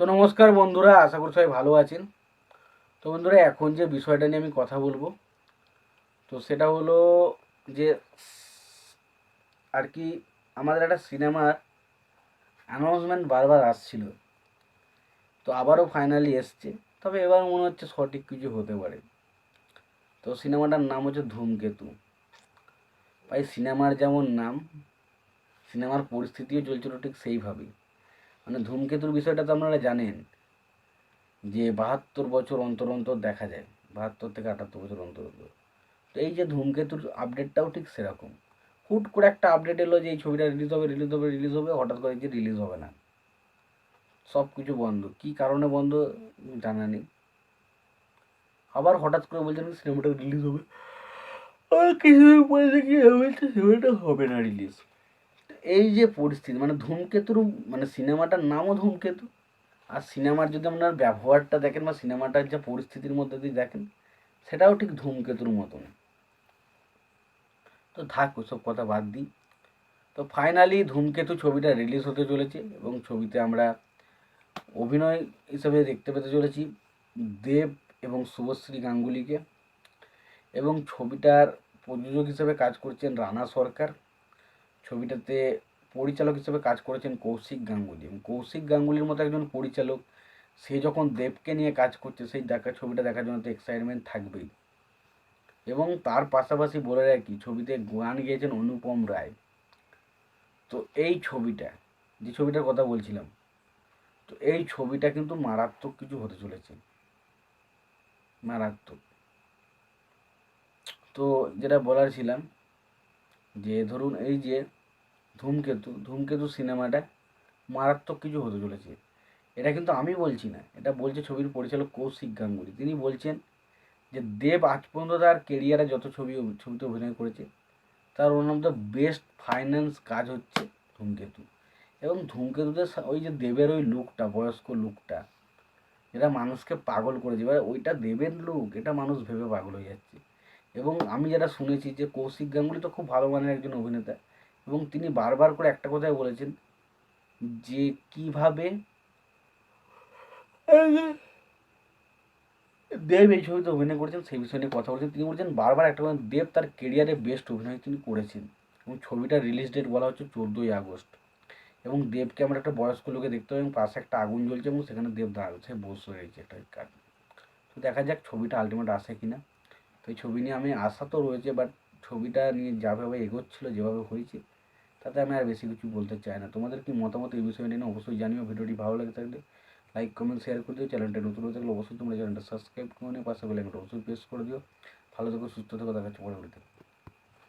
তো নমস্কার বন্ধুরা, আশা করি সবাই ভালো আছেন। তো বন্ধুরা, এখন যে বিষয়টা নিয়ে আমি কথা বলব, তো সেটা হলো যে আর কি আমাদের একটা সিনেমার অ্যানাউন্সমেন্ট বারবার আসছিল। তো আবারও ফাইনালি এসছে, তবে এবার মনে হচ্ছে সঠিক কিছু হতে পারে। তো সিনেমাটার নাম হচ্ছে ধূমকেতু। ভাই, সিনেমার যেমন নাম, সিনেমার পরিস্থিতিও চলছিল ঠিক সেইভাবেই। মানে ধূমকেতুর বিষয়টা তো আপনারা জানেন যে বাহাত্তর বছর অন্তর অন্তর দেখা যায়, বাহাত্তর থেকে আটাত্তর বছর অন্তর অন্তর। তো এই যে ধূমকেতুর আপডেটটাও ঠিক সেরকম। হুট করে একটা আপডেট এলো যে এই ছবিটা রিলিজ হবে রিলিজ হবে রিলিজ হবে, হঠাৎ করে যে রিলিজ হবে না। সব কিছু বন্ধ। কী কারণে বন্ধ জানা নেই। আবার হঠাৎ করে বলছেন সিনেমাটা রিলিজ হবে। আর কিছুদিন পরে দেখি সিনেমাটা হবে না রিলিজ এই যে পরিস্থিতি মানে ধূমকেতুর মানে সিনেমাটার নামও ধূমকেতু। আর সিনেমার যদি আপনার ব্যবহারটা দেখেন বা সিনেমাটার যে পরিস্থিতির মধ্যে দিয়ে দেখেন, সেটাও ঠিক ধূমকেতুর মতন তো থাক, ওসব কথা বাদ দিই। তো ফাইনালি ধূমকেতু ছবিটা রিলিজ হতে চলেছে এবং ছবিতে আমরা অভিনয় হিসেবে দেখতে পেতে চলেছি দেব এবং শুভশ্রী গাঙ্গুলিকে। এবং ছবিটার প্রযোজক হিসেবে কাজ করছেন রানা সরকার। ছবিটাতে পরিচালক হিসেবে কাজ করেছেন কৌশিক গাঙ্গুলি। এবং কৌশিক গাঙ্গুলির মতো একজন পরিচালক, সে যখন দেবকে নিয়ে কাজ করছে, সেই দেখা, ছবিটা দেখার জন্য তো এক্সাইটমেন্ট থাকবেই। এবং তার পাশাপাশি বলে রাখি, ছবিতে গান গিয়েছেন অনুপম রায়। তো এই ছবিটা, যে ছবিটার কথা বলছিলাম, তো এই ছবিটা কিন্তু মারাত্মক কিছু হতে চলেছে। মারাত্মক। তো যেটা বলার ছিলাম যে ধরুন এই যে ধূমকেতু ধূমকেতু সিনেমাটা মারাত্মক কিছু হতে চলেছে। এটা কিন্তু আমি বলছি না, এটা বলছে ছবির পরিচালক কৌশিক গাঙ্গুলি। তিনি বলছেন যে দেব আজ পর্যন্ত তার কেরিয়ারে যত ছবি, ছবিতে অভিনয় করেছে, তার ওর দ্য বেস্ট ফাইন্যান্স কাজ হচ্ছে ধূমকেতু। এবং ধূমকেতুতে ওই যে দেবের ওই লুকটা, বয়স্ক লুকটা, যেটা মানুষকে পাগল করে দেবে ওইটা দেবের লুক, এটা মানুষ ভেবে পাগল হয়ে যাচ্ছে। এবং আমি যেটা শুনেছি যে কৌশিক গাঙ্গুলি তো খুব ভালো মানের একজন অভিনেতা এবং তিনি বারবার করে একটা কথাই বলেছেন যে কীভাবে দেব এই ছবিতে অভিনয় করেছেন সেই বিষয় নিয়ে কথা বলছেন। তিনি বলছেন বারবার একটা কথা, দেব তার কেরিয়ারে বেস্ট অভিনয় তিনি করেছেন এবং ছবিটার রিলিজ ডেট বলা হচ্ছে চোদ্দোই আগস্ট এবং দেবকে আমরা একটা বয়স্ক লোকে দেখতে পাই এবং পাশে একটা আগুন জ্বলছে এবং সেখানে দেব দাঁড়াচ্ছে, বসে রয়েছে একটা কাজ তো দেখা যাক ছবিটা আলটিমেট আসে কিনা। তো এই ছবি নিয়ে আমি আশা তো রয়েছে বাট ছবিটা নিয়ে যাভাবে এগোচ্ছিলো, যেভাবে হয়েছে, তাতে আমি আর বেশি কিছু বলতে চাই না। তোমাদের কি মতামত এই বিষয়ে নিয়ে অবশ্যই জানিও, ভিডিওটি ভালো লাগে থাকলে লাইক কমেন্ট শেয়ার করে দিও। চ্যানেলটা নতুন হয়ে থাকলে অবশ্যই তোমরা চ্যানেলটা সাবস্ক্রাইব করে নিও, পাশে বেল আইকনটা অবশ্যই প্রেস করে দিও। ভালো থেকো, সুস্থ থেকো, দেখা হচ্ছে পরবর্তীতে।